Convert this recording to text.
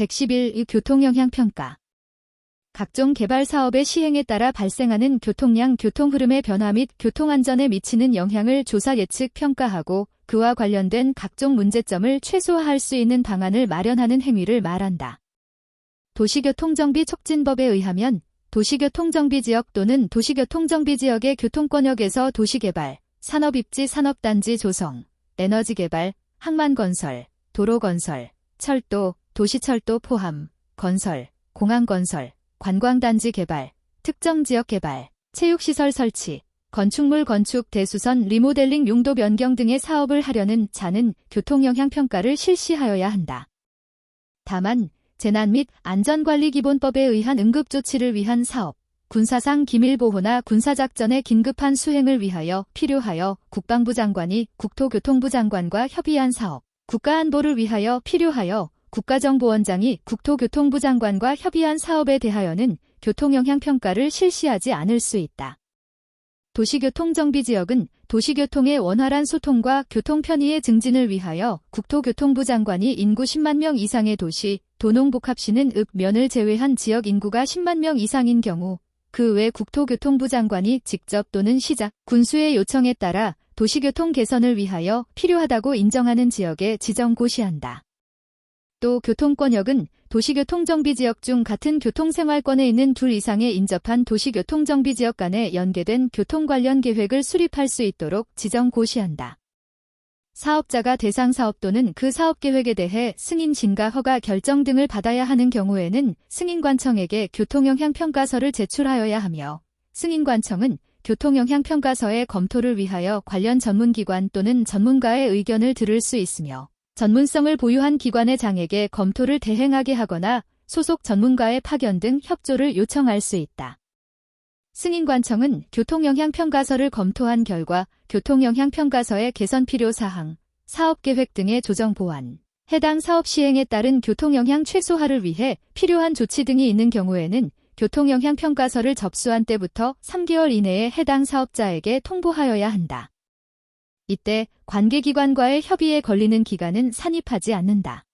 111의 교통영향평가 각종 개발 사업의 시행에 따라 발생하는 교통량, 교통흐름의 변화 및 교통안전에 미치는 영향을 조사 예측 평가하고 그와 관련된 각종 문제점을 최소화할 수 있는 방안을 마련하는 행위를 말한다. 도시교통정비 촉진법에 의하면 도시교통정비지역 또는 도시교통정비지역의 교통권역에서 도시개발, 산업입지 산업단지 조성, 에너지개발, 항만건설, 도로건설, 철도, 도시철도 포함, 건설, 공항 건설, 관광단지 개발, 특정 지역 개발, 체육시설 설치, 건축물 건축 대수선 리모델링 용도 변경 등의 사업을 하려는 자는 교통영향평가를 실시하여야 한다. 다만 재난 및 안전관리기본법에 의한 응급조치를 위한 사업, 군사상 기밀보호나 군사작전의 긴급한 수행을 위하여 필요하여 국방부 장관이 국토교통부 장관과 협의한 사업, 국가안보를 위하여 필요하여 국가정보원장이 국토교통부 장관과 협의한 사업에 대하여는 교통영향평가를 실시하지 않을 수 있다. 도시교통정비지역은 도시교통의 원활한 소통과 교통 편의의 증진을 위하여 국토교통부 장관이 인구 10만 명 이상의 도시, 도농복합시는 읍, 면을 제외한 지역 인구가 10만 명 이상인 경우 그 외 국토교통부 장관이 직접 또는 시작, 군수의 요청에 따라 도시교통 개선을 위하여 필요하다고 인정하는 지역에 지정 고시한다. 또 교통권역은 도시교통정비지역 중 같은 교통생활권에 있는 둘 이상의 인접한 도시교통정비지역 간에 연계된 교통 관련 계획을 수립할 수 있도록 지정 고시한다. 사업자가 대상 사업 또는 그 사업 계획에 대해 승인 진가 허가 결정 등을 받아야 하는 경우에는 승인관청에게 교통영향평가서를 제출하여야 하며 승인관청은 교통영향평가서의 검토를 위하여 관련 전문기관 또는 전문가의 의견을 들을 수 있으며 전문성을 보유한 기관의 장에게 검토를 대행하게 하거나 소속 전문가의 파견 등 협조를 요청할 수 있다. 승인관청은 교통영향평가서를 검토한 결과 교통영향평가서의 개선 필요 사항, 사업계획 등의 조정 보완, 해당 사업 시행에 따른 교통영향 최소화를 위해 필요한 조치 등이 있는 경우에는 교통영향평가서를 접수한 때부터 3개월 이내에 해당 사업자에게 통보하여야 한다. 이때 관계기관과의 협의에 걸리는 기간은 산입하지 않는다.